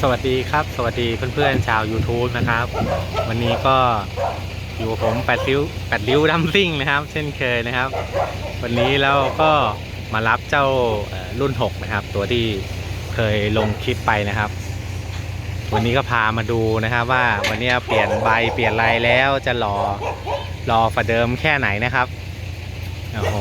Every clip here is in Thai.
สวัสดีครับ สวัสดีเพื่อนๆชาว YouTube นะครับ วันนี้ก็อยู่ผมแปดริ้วแปดริ้วดัมซิ่งนะครับ เช่นเคยนะครับ วันนี้เราก็มารับเจ้ารุ่น 6 นะครับ ตัวที่เคยลงคลิปไปนะครับ วันนี้ก็พามาดูนะครับว่าวันนี้เปลี่ยนใบเปลี่ยนอะไรแล้วจะรอรอฝ่าเดิมแค่ไหนนะครับโอ้โห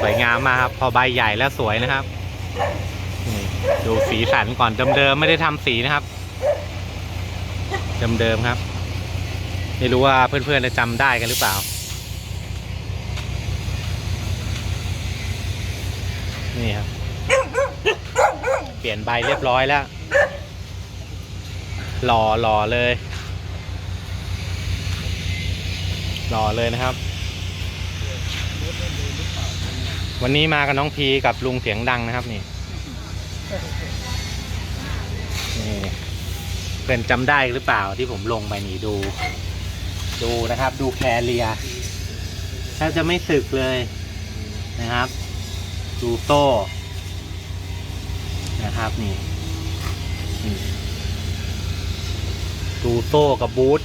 สวยงามมากครับ พอใบใหญ่แล้วสวยนะครับ ดูสีสันก่อนเดิมๆไม่ได้ทำสีนะครับเดิมๆครับ ไม่รู้ว่าเพื่อนๆจะจำได้กันหรือเปล่า นี่ครับ เปลี่ยนใบเรียบร้อยแล้ว หล่อหล่อเลย หล่อเลยนะครับ วันนี้มากับน้องพีกับลุงเสียงดังนะครับนี่ นี่เพื่อนจำได้หรือเปล่าที่ผมลงไปนี่ดู ดูนะครับ ดูแคเรียแทบจะไม่สึกเลยนะครับ ดูโต้นะครับนี่ดูโต้กับบูท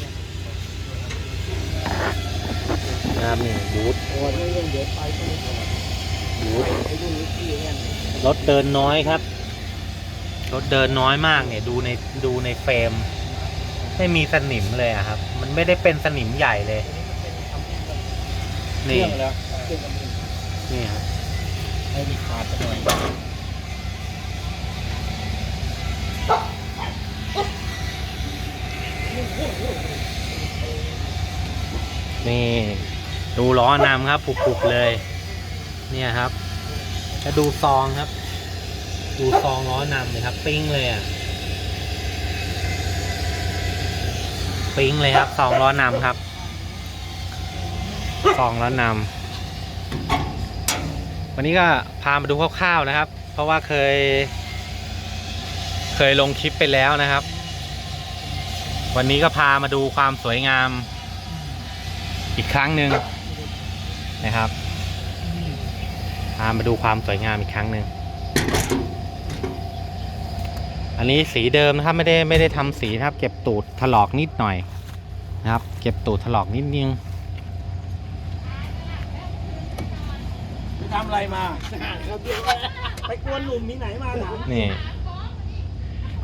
นะครับนี่บูทโอ้ยเรื่องเดี๋ยวไปก็ไม่พอบูทไอ้รุ่นนี้ที่เนี่ยรถเดินน้อยครับ รถเดินน้อยมากเนี่ยดูในดูในเฟรม ไม่มีสนิมเลยอะครับ มันไม่ได้เป็นสนิมใหญ่เลยเคนี่รื่องแล้วเครื่องกับมือนี่ครับให้มีขาดไปหน่อยนี่ ดูล้อนำครับปุบๆเลย เนี่ยครับแล้วดูซองครับ ดูซองล้อนำเลยครับ ปิ้งเลยอะ ปิ้งเลยครับซองล้อนำครับซองล้อนำวันนี้ก็พามาดูคร่าวๆนะครับ เพราะว่าเคย เคยลงคลิปไปแล้วนะครับ วันนี้ก็พามาดูความสวยงาม อีกครั้งหนึ่งนะครับพามาดูความสวยงามอีกครั้งหนึ่ง อันนี้สีเดิมนะครับไม่ได้ไม่ได้ทำสีนะครับ เก็บตูดถลอกนิดหน่อยนะครับ เก็บตูดถลอกนิดนึงไปทำอะไรมาเขาเดียวไปกวนหนุ่มที่ไหนมาถามนี่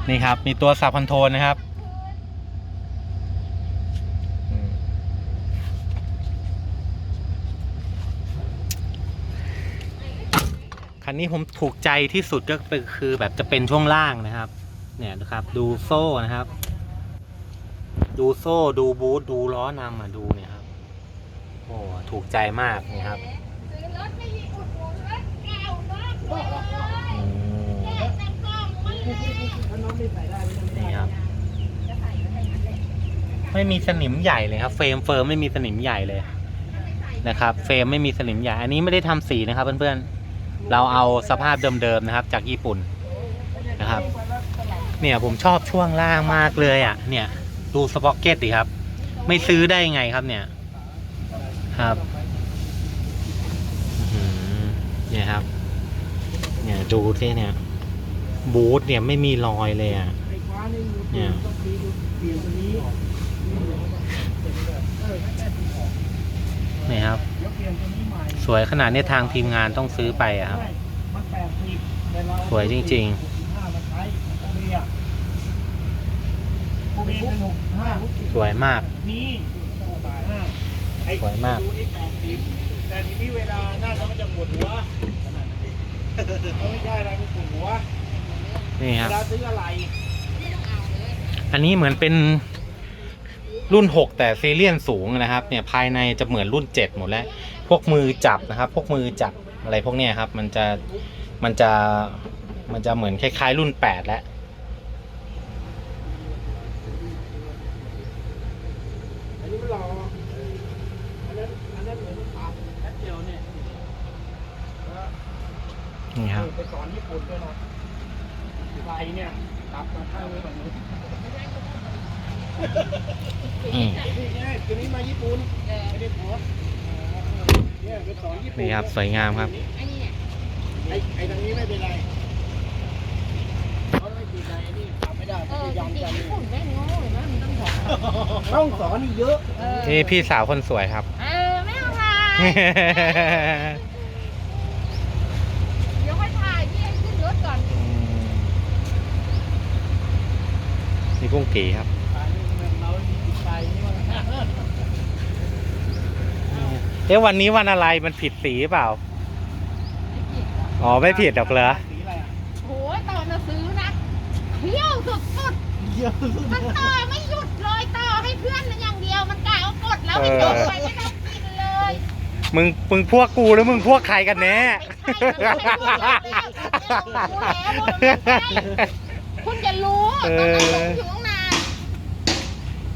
นี่ครับ มีตัวสับคอนโทรลนะครับอืมคันนี้ผมถูกใจที่สุดก็คือแบบจะเป็นช่วงล่างนะครับ เนี่ยนะครับ ดูโซ่นะครับ ดูโซ่ดูบูทดูล้อนำอะดูเนี่ยครับโอ้ถูกใจมากนี่ครับนี่ครับ ไม่มีสนิมใหญ่เลยครับ เฟรมเฟิร์มไม่มีสนิมใหญ่เลยนะครับ เฟรมไม่มีสนิมใหญ่ อันนี้ไม่ได้ทำสีนะครับเพื่อนๆ เราเอาสภาพเดิมๆนะครับ จากญี่ปุ่นนะครับ เนี่ยผมชอบช่วงล่างมากเลยอะ เนี่ย ดูสป็อกเก็ตดิครับ ไม่ซื้อได้ไงครับเนี่ย ครับเนี่ยครับ เนี่ยดูที่เนี่ย บูทเนี่ยไม่มีรอยเลยอะ เนี่ยเนี่ยนตัวนี้เออแค่ตีออกนี่ครับ สวยขนาดนี้ทางทีมงานต้องซื้อไปอะครับใช่มันแปดสิบแต่เราสวยจริงหกสิบห้ามาใช้โอเบียโอเบียเป็นหก สิบห้าสวยมากนี่หกสิบห้าไอ้สวยมากดูนี่แปดสิบแต่ทีนี้เวลาหน้าเขามันจะปวดหัวเขาไม่ได้อะไรมันปวดหัวนี่เวครับลาซื้ออะไรอันนี้เหมือนเป็นรุ่น 6 แต่ซีเรียนสูงนะครับ เนี่ยภายในจะเหมือนรุ่น 7 หมดแล้ว พวกมือจับนะครับ พวกมือจับอะไรพวกเนี้ยครับ มันจะมันจะมันจะเหมือนคล้ายๆรุ่น 8 แล้ว อันนี้มันรออันนั้นอันนั้นเหมือนปากแป๊บเดียวเนี่ยแล้ว นี่ครับไปสอนญี่ปุ่นด้วยนะไฟเนี่ยตับมาข้างนี้ก่อนนี้อืมนี่ไงตัวนี้มาญี่ปุ่นไม่ได้ผัวเนี่ยไปสอนญี่ปุ่นนี่ครับสวยงามครับไอ้ไอ้ทางนี้ไม่เป็นไรเขาไม่ติดใจไอ้นี่ทำไม่ได้เออช่องสอนนี่เยอะเออนี่พี่สาวคนสวยครับเออไม่เอาถ่ายเดี๋ยวค่อยถ่ายพี่ให้ขึ้นรถก่อน นี่กุ้งกีครับเราจิตใจนี่มันเอ๊ะวันนี้วันอะไรมันผิดสีเปล่าไม่ผิดหรอกอ๋อไม่ผิดหรอกเหรอสีอะไรอะโอ้ยตอนเราซื้อนะเที่ยวสุดเยอะสุดๆมันต่อไม่หยุดเลยต่อให้เพื่อนมันอย่างเดียวมันกะเอากดแล้วไม่จบไปไม่ต้องกินเลยมึงมึงพวกกูหรือมึงพวกใครกันแน่ ตอนนั้นผมอยู่ตั้งนาน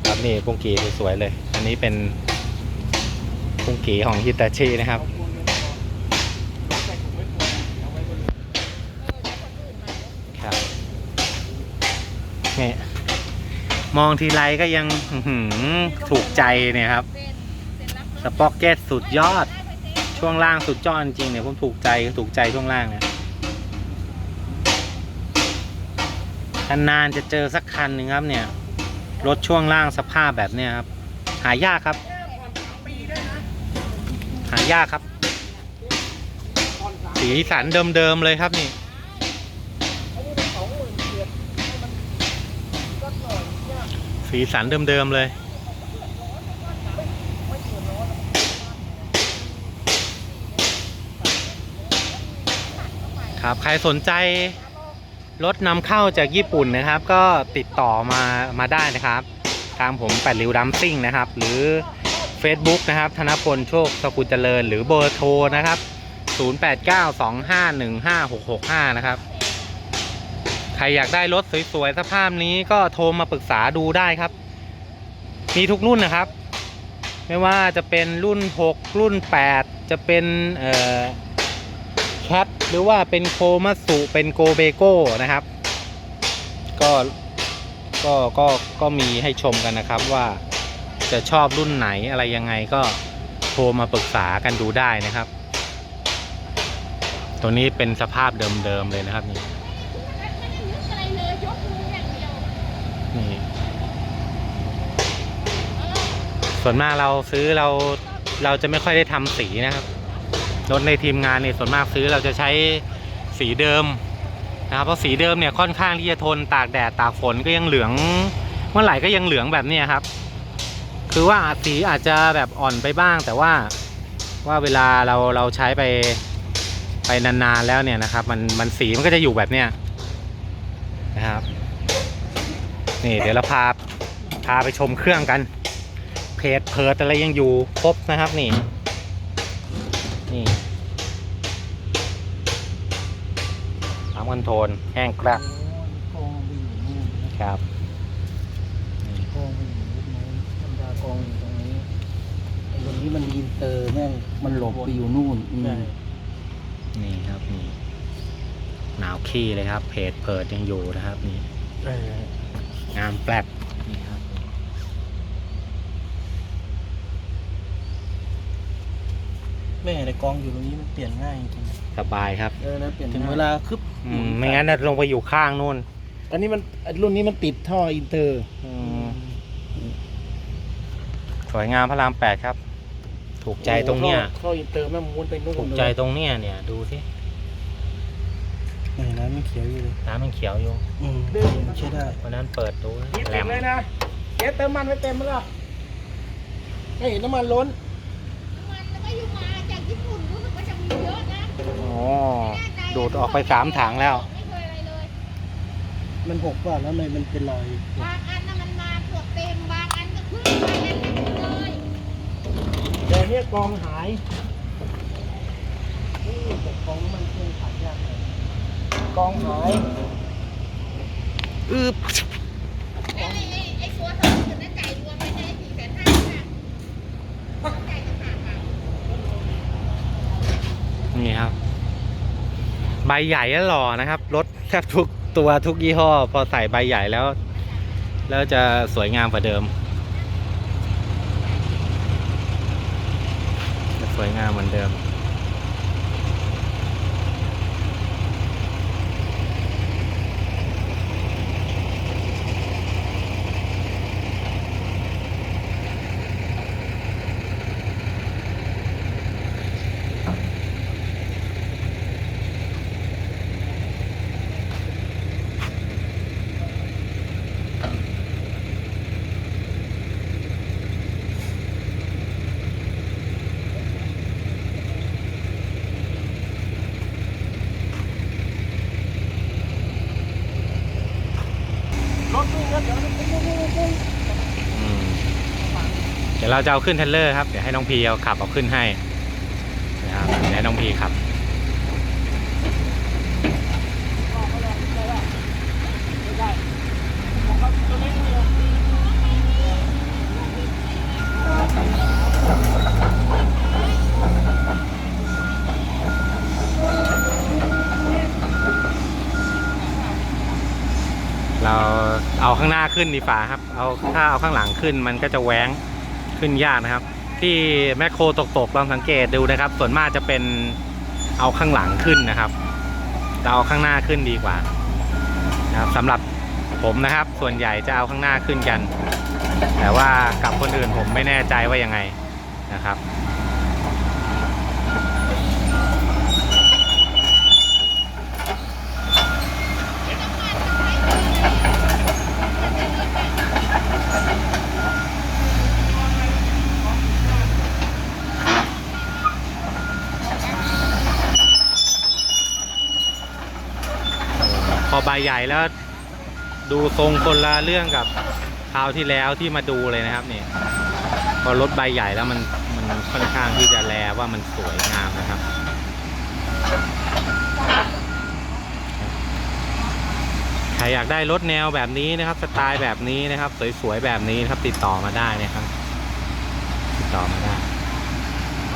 ครับนี่กุ้งกีสวยๆเลย อันนี้เป็นกุ้งกีของฮิตาชินะครับ ครับนี่มองทีไรก็ยังอื้อหือถูกใจเนี่ยครับสป็อกเก็ตสุดยอด ช่วงล่างสุดยอดจริงๆเนี่ยผมถูกใจถูกใจช่วงล่างเนี่ย นานๆจะเจอสักคันหนึ่งครับเนี่ยรถช่วงล่างสภาพแบบเนี้ยครับ หายากครับ หายากครับ สีสันเดิมๆเลยครับนี่สีสันเดิมๆเลยครับใครสนใจ รถนำเข้าจากญี่ปุ่นนะครับ ก็ติดต่อมามาได้นะครับ ทางผมแปดริ้วดัมซิ่งนะครับ หรือ Facebook นะครับ ธนพลโชคสกุลเจริญ หรือเบอร์โทรนะครับ 0892515665 นะครับ ใครอยากได้รถสวยๆสภาพนี้ก็โทรมาปรึกษาดูได้ครับ มีทุกรุ่นนะครับ ไม่ว่าจะเป็นรุ่น 6 รุ่น 8 จะเป็นเอ่อ ท หรือว่าเป็นโคมัสุเป็นโกเบโก้นะครับ ก็ก็ก็ก็มีให้ชมกันนะครับว่าจะชอบรุ่นไหนอะไรยังไงก็โทรมาปรึกษากันดูได้นะครับ ตัวนี้เป็นสภาพเดิมๆเลยนะครับนี่นี่ส่วนมากเราซื้อเราเราจะไม่ค่อยได้ทำสีนะครับ รถในทีมงานเนี่ยส่วนมากซื้อเราจะใช้สีเดิมนะครับเพราะสีเดิมเนี่ยค่อนข้างที่จะทนตากแดดตากฝนก็ยังเหลืองเมื่อไหร่ก็ยังเหลืองแบบนี้ครับ คือว่าสีอาจจะแบบอ่อนไปบ้าง แต่ว่าว่าเวลาเราเราใช้ไปไปนานๆแล้วเนี่ยนะครับ มันมันสีมันก็จะอยู่แบบเนี้ยนะครับนี่เดี๋ยวเราพาพาไปชมเครื่องกัน เพจเพิร์ดอะไรยังอยู่ครบนะครับนี่ นี่สามคอนโทรลแห้งกระกองไปอยู่นู่นนะครับกองไปอยู่นู่นมันดากองอยู่ตรงนี้ไอ้ตรงนี้มันอินเตอร์แม่งมันหลบไปอยู่นู่นอืมนี่ครับนี่หนาวขี้เลยครับเพจเพิร์ดยังอยู่นะครับนี่ เอองามแปลกนี่ครับ แม่แต่กองอยู่ตรงนี้มันเปลี่ยนง่ายจริงสบายครับๆเออนะเปลี่ยนถึงเวลาคึบอืมไม่งั้นน่ะลงไปอยู่ข้างนู่นอันนี้มันรุ่นนี้มันติดท่ออินเตอร์อืมสวยงามพระรามแปดครับ ถูกใจตรงเนี้ย ท่ออินเตอร์แม่งม้วนไปนู่นถูกใจตรงเนี้ยเนี่ยดูสิเออน้ำมันเขียวอยู่เลยน้ำมันเขียวอยู่อืมใช้ได้วันนั้นเปิดดูแหลมเลยนะเจ๊เติมมันไว้เต็มมั้ยล่ะไม่เห็นน้ำมันล้นมันแล้วก็อยู่มาจาก ญี่ปุ่นรู้สึกว่าจะมีเยอะนะอ๋อดูดออกไปสามถังแล้ว ไม่เคยอะไรเลย มันหกว่าแล้วเลยมันเป็นรอยบางอันน่ะมันมาเกือบเต็ม บางอันก็ครึ่งไปอันหนึงเลยแต่เนี่ยกองหายนี่แต่กองน้ำมันเครื่องขายยากเลยกองหาย อืบไอ้ไอ้ไอ้ไอ้ตัวสองหมื่นนั้นจ่ายรวมไปได้สี่แสนห้าค่ะต้องจ่ายต่างหากค่ะ นี่ครับ ใบใหญ่แล้วหล่อนะครับ รถแทบทุกตัวทุกยี่ห้อ พอใส่ใบใหญ่แล้ว แล้วจะสวยงามกว่าเดิมจะสวยงามเหมือนเดิม อืม เราจะเอาขึ้นเทเลอร์ครับ เดี๋ยวให้น้องพีเอาขับเอาขึ้นให้นะครับเดี๋ยวให้น้องพีขับเราเอาข้างหน้าขึ้นดีฝ่าครับ เอาถ้าเอาข้างหลังขึ้นมันก็จะแหวง ขึ้นยากนะครับ ที่แมคโครตกๆลองสังเกตดูนะครับ ส่วนมากจะเป็นเอาข้างหลังขึ้นนะครับเราเอาข้างหน้าขึ้นดีกว่านะครับสำหรับผมนะครับ ส่วนใหญ่จะเอาข้างหน้าขึ้นกัน แต่ว่ากับคนอื่นผมไม่แน่ใจว่ายังไงนะครับ ใบใหญ่แล้วดูทรงคนละเรื่องกับคราวที่แล้วที่มาดูเลยนะครับนี่พอรถใบใหญ่แล้วมันมันค่อนข้างที่จะแลว่ามันสวยงามนะครับ ใครอยากได้รถแนวแบบนี้นะครับ สไตล์แบบนี้นะครับ สวยๆแบบนี้นะครับ ติดต่อมาได้นะครับ ติดต่อมาได้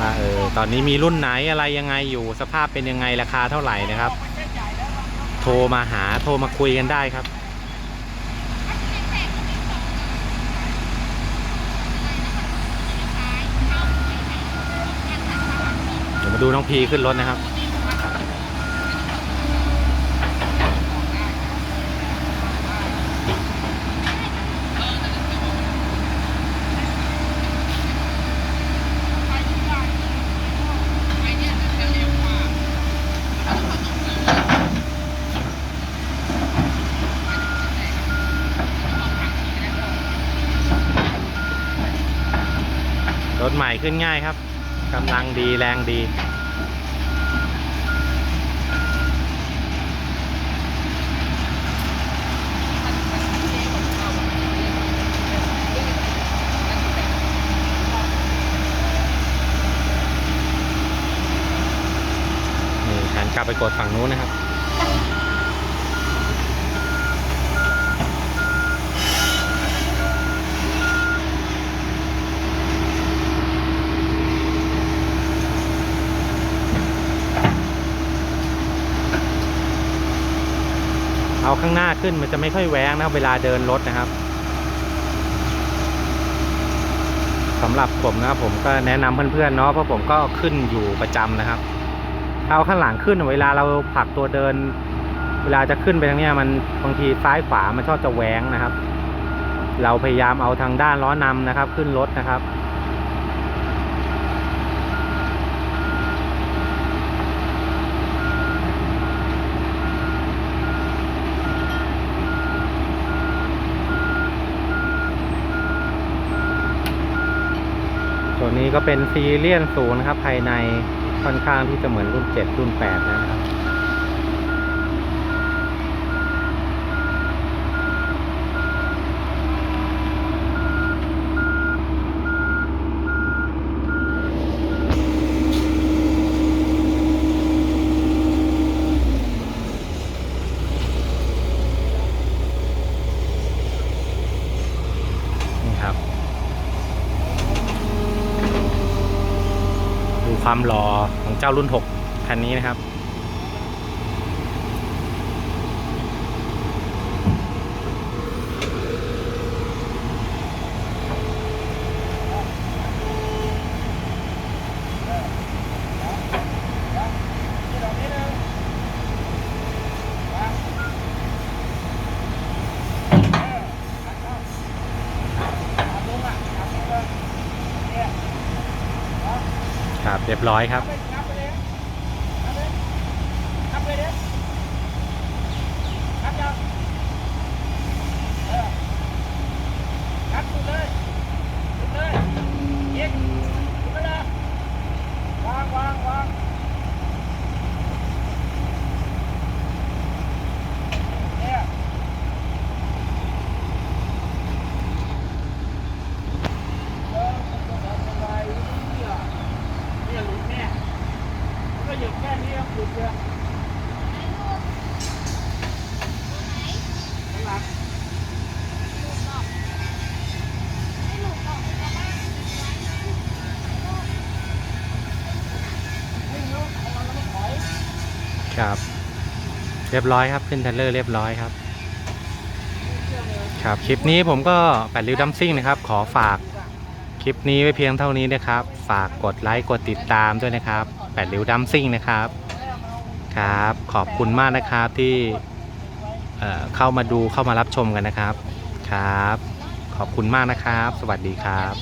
ว่าเออตอนนี้มีรุ่นไหนอะไรยังไงอยู่สภาพเป็นยังไงราคาเท่าไหร่นะครับ ทรมาหาโทรมาคุยกันได้ครับ เดี๋ยวมาดูน้องพีขึ้นรถนะครับ ใหม่ขึ้นง่ายครับกำลังดีแรงดีนี่หันกลับไปกดฝั่งนู้นนะครับ ข้างหน้าขึ้นมันจะไม่ค่อยแหวงนะเวลาเดินรถนะครับสำหรับผมนะครับผมก็แนะนำเพื่อนๆเนาะเพราะผมก็ขึ้นอยู่ประจำนะครับถ้าเอาข้างหลังขึ้นเวลาเราผลักตัวเดิน เวลาจะขึ้นไปทางนี้มันบางทีซ้ายขวามันชอบจะแหวงนะครับ เราพยายามเอาทางด้านล้อนำนะครับ ขึ้นรถนะครับ นี้ก็เป็นซีเรียนสูงนะครับ ภายในค่อนข้างที่จะเหมือนรุ่น 7 รุ่น 8 นะครับ นี่ครับ ดู ความหล่อของเจ้ารุ่น 6 คันนี้นะครับ ครับ เรียบร้อยครับ ครับ เรียบร้อยครับขึ้นเทเลอร์เรียบร้อยครับ ครับคลิปนี้ผมก็แปดริ้วดัมซิ่งนะครับ ขอฝากคลิปนี้ไว้เพียงเท่านี้นะครับ ฝากกดไลค์กดติดตามด้วยนะครับแปดริ้วดัมซิ่งนะครับครับ ขอบคุณมากนะครับที่เเข้ามาดูเข้ามารับชมกันนะครับครับ ขอบคุณมากนะครับ สวัสดีครับ